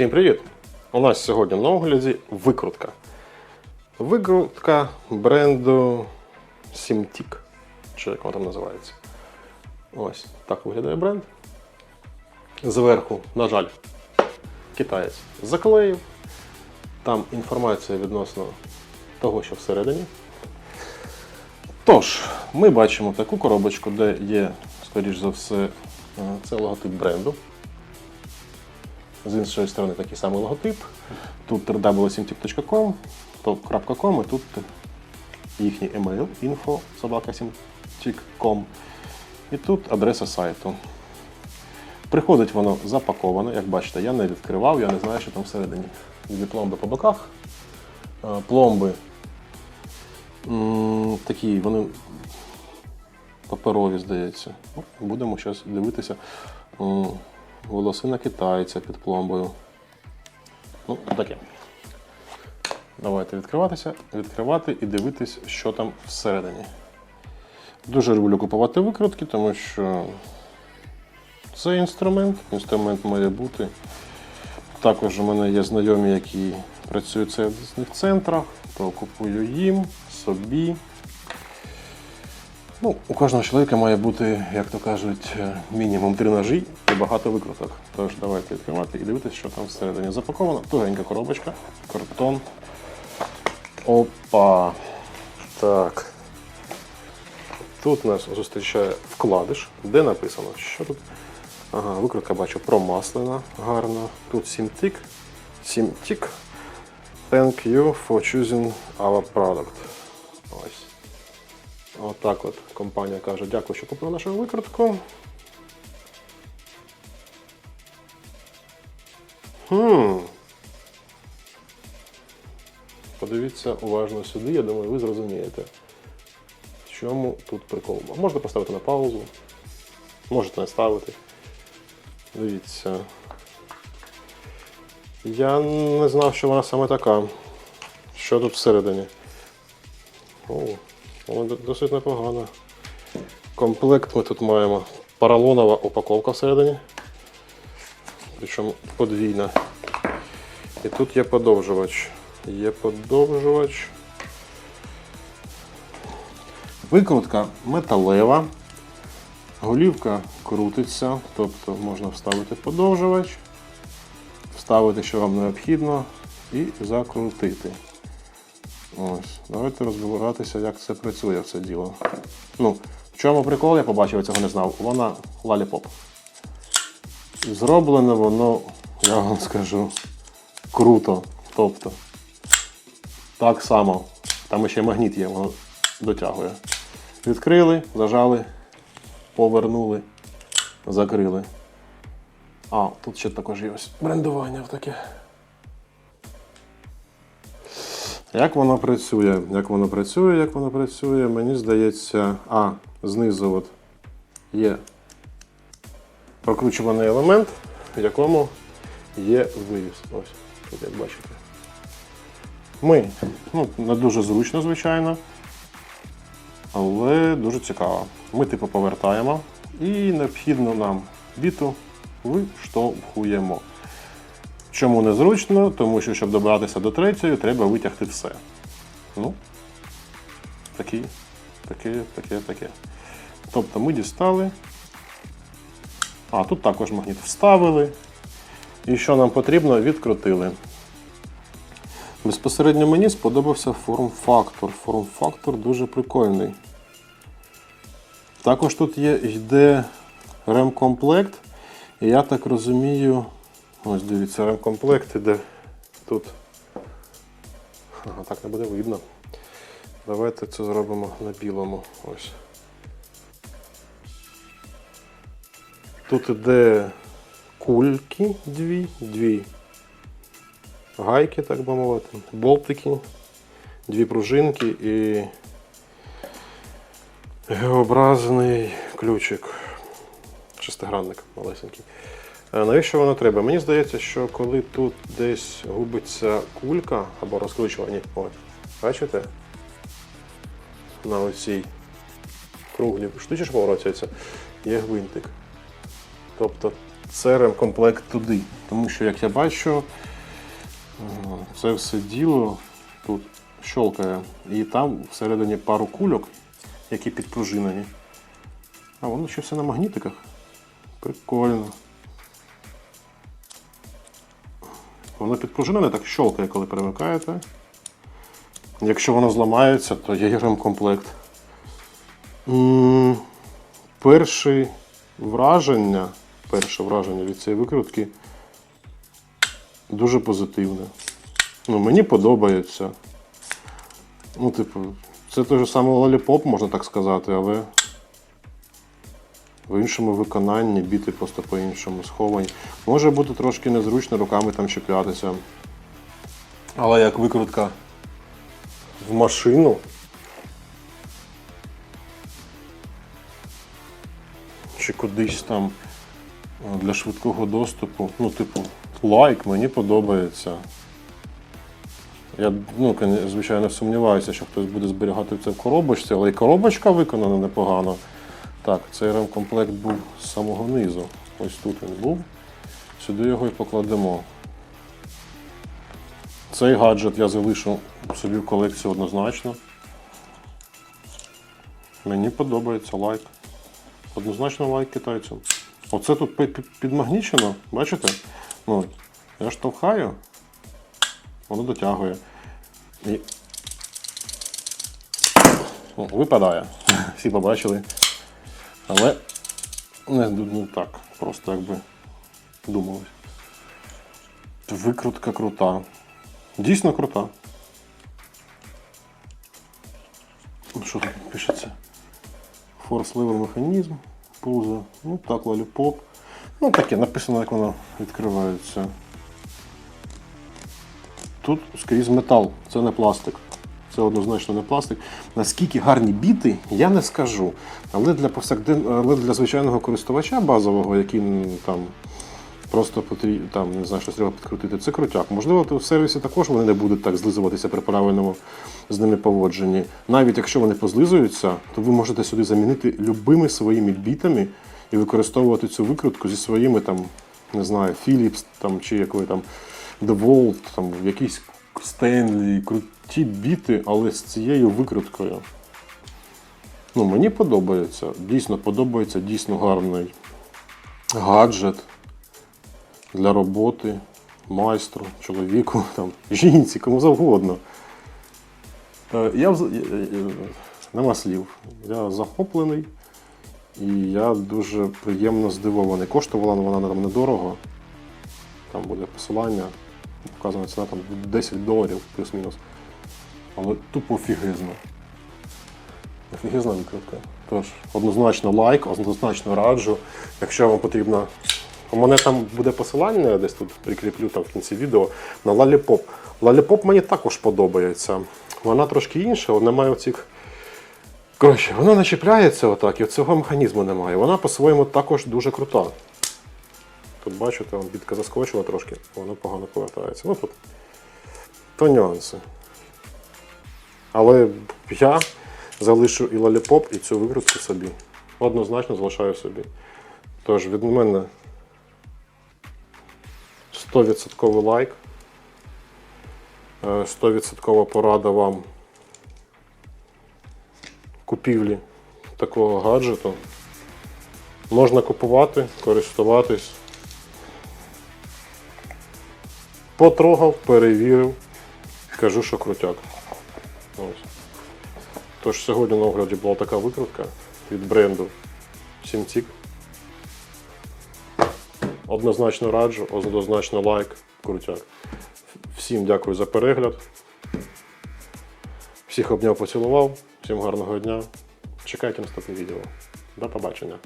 Всім привіт! У нас сьогодні на огляді викрутка. Викрутка бренду Simtic, чи як вона там називається. Ось так виглядає бренд. Зверху, на жаль, китаєць заклеїв. Там інформація відносно того, що всередині. Тож, ми бачимо таку коробочку, де є, скоріш за все, е, це логотип бренду. З іншої сторони такий самий логотип. Тут www.simtic.com, то .com, і тут їхній емейл info. І тут адреса сайту. Приходить воно запаковане, як бачите, я не відкривав, я не знаю, що там всередині. Дві пломби по боках. Е, Пломби такі, вони паперові, здається. Ну, Будемо зараз дивитися. Волосина китайця під пломбою. Ну, таке. Давайте відкриватися, відкривати і дивитись, що там всередині. Дуже люблю купувати викрутки, тому що це інструмент. Інструмент має бути. Також у мене є знайомі, які працюють в сервісних центрах, то купую їм, собі. Ну, у кожного чоловіка має бути, як то кажуть, е, мінімум три ножі і багато викруток. Тож давайте відкривати і дивитися, що там всередині запаковано. Тугенька коробочка, картон. Опа. Так. Тут нас зустрічає вкладиш, де написано, що тут. Ага, викрутка бачу промаслена, гарно. Тут Simtic. Simtic. Thank you for choosing our product. Ось. Отак от компанія каже, дякую, що купили нашу викрутку. Хм. Подивіться уважно сюди, я думаю, ви зрозумієте, в чому тут прикол. Можете поставити на паузу, можете не ставити. Дивіться. Я не знав, що вона саме така. Що тут всередині? О, вона до- досить непогана. Комплект ми тут маємо. Поролонова упаковка всередині. Причому подвійна. І тут є подовжувач. Є подовжувач. Викрутка металева. Голівка крутиться, тобто можна вставити подовжувач, вставити, що вам необхідно, і закрутити. Ось. Давайте розбиратися, як це працює все діло. Ну, в чому прикол, я побачив, я цього не знав. Вона лаліпоп. Зроблено воно, я вам скажу, круто. Тобто, так само. Там ще магніт є, воно дотягує. Відкрили, зажали, повернули, закрили. А, тут ще також є ось брендування таке. Як воно працює? Як воно працює, як воно працює, мені здається, а, знизу от є прокручуваний елемент, в якому є вивіз. Ось, як бачите. Ми, ну, не дуже зручно, звичайно, але дуже цікаво. Ми типу повертаємо і необхідно нам біту виштовхуємо. Чому незручно? Тому що, щоб добратися до третьої, треба витягти все. Ну, такі, таке, таке, таке. Тобто ми дістали. А, тут також магніт вставили. І що нам потрібно, відкрутили. Безпосередньо мені сподобався форм-фактор. Форм-фактор дуже прикольний. Також тут є йде ремкомплект. І я так розумію, ось дивіться, ремкомплект іде тут. Ага, так не буде видно. Давайте це зробимо на білому. Ось. Тут іде кульки дві, дві гайки, так би мовити, болтики, дві пружинки і Г-образний ключик. Шестигранник малесенький. Е, Навіщо воно треба? Мені здається, що коли тут десь губиться кулька або розкручувані, от, бачите? На оцій круглій штучці, що поворачується, є гвинтик. Тобто CRM комплект туди. Тому що, як я бачу, це все діло тут щолкає. І там всередині пару кульок, які підпружинені. А воно ще все на магнітиках. Прикольно. Воно підпружинене так щолкає, коли перемикаєте. Якщо воно зламається, то є ремкомплект. Перше враження, перше враження від цієї викрутки дуже позитивне. Ну, мені подобається. Ну, типу, це той же самий лоліпоп, можна так сказати, але в іншому виконанні, біти просто по-іншому сховані. Може бути трошки незручно руками там чіплятися. Але як викрутка в машину. Чи кудись там для швидкого доступу. Ну, типу, лайк, мені подобається. Я, ну, звичайно, сумніваюся, що хтось буде зберігати це в коробочці, але і коробочка виконана непогано. Так, цей ремкомплект був з самого низу. Ось тут він був. Сюди його і покладемо. Цей гаджет я залишу собі в колекцію однозначно. Мені подобається лайк. Однозначно лайк китайцям. Оце тут підмагнічено, бачите? Ну, я штовхаю, воно дотягує. І... О, випадає. Всі побачили. Але не, не так, просто якби думалось. Викрутка крута. Дійсно крута. Ну, Що тут пишеться? Lever механізм, пузо, ну так, лоліпоп. Ну таке, написано, як воно відкривається. Тут скрізь метал, це не пластик. Це однозначно не пластик. Наскільки гарні біти, я не скажу. Але для повсякден... але для звичайного користувача базового, який там просто потрібно, там, не знаю, щось треба підкрутити, це крутяк. Можливо, то в сервісі також вони не будуть так злизуватися при правильному з ними поводженні. Навіть якщо вони позлизуються, то ви можете сюди замінити любими своїми бітами і використовувати цю викрутку зі своїми там, не знаю, Philips там, чи якої там DeWalt, там якісь Stanley, круті біти, але з цією викруткою. Ну, мені подобається. Дійсно подобається, дійсно гарний гаджет для роботи, майстру, чоловіку, там, жінці, кому завгодно. Е, Я, я- я- нема слів. Я захоплений і я дуже приємно здивований. Коштувала вона нам недорого. Там буде посилання, вказана ціна там 10 доларів плюс-мінус. Але тупо офігезно. Офігезна викрутка. Тож, однозначно лайк, однозначно раджу. Якщо вам потрібно. У мене там буде посилання, я десь тут прикріплю там в кінці відео на Lollipop. Lollipop мені також подобається. Вона трошки інша, вона має оцих. Коротше, вона не чіпляється отак, і цього механізму немає. Вона по-своєму також дуже крута. Тут бачите, бітка заскочила трошки, воно погано повертається. Ну тут то нюанси. Але я залишу і лоліпоп, і цю викрутку собі. Однозначно залишаю собі. Тож від мене 100% лайк. Е, 100% порада вам купівлі такого гаджету. Можна купувати, користуватись. Потрогав, перевірив, кажу, що крутяк. Ось. Тож сьогодні на огляді була така викрутка від бренду Simtic. Однозначно раджу, однозначно лайк, крутяк. Всім дякую за перегляд. Всіх обняв, поцілував. Всім гарного дня. Чекайте наступне відео. До побачення.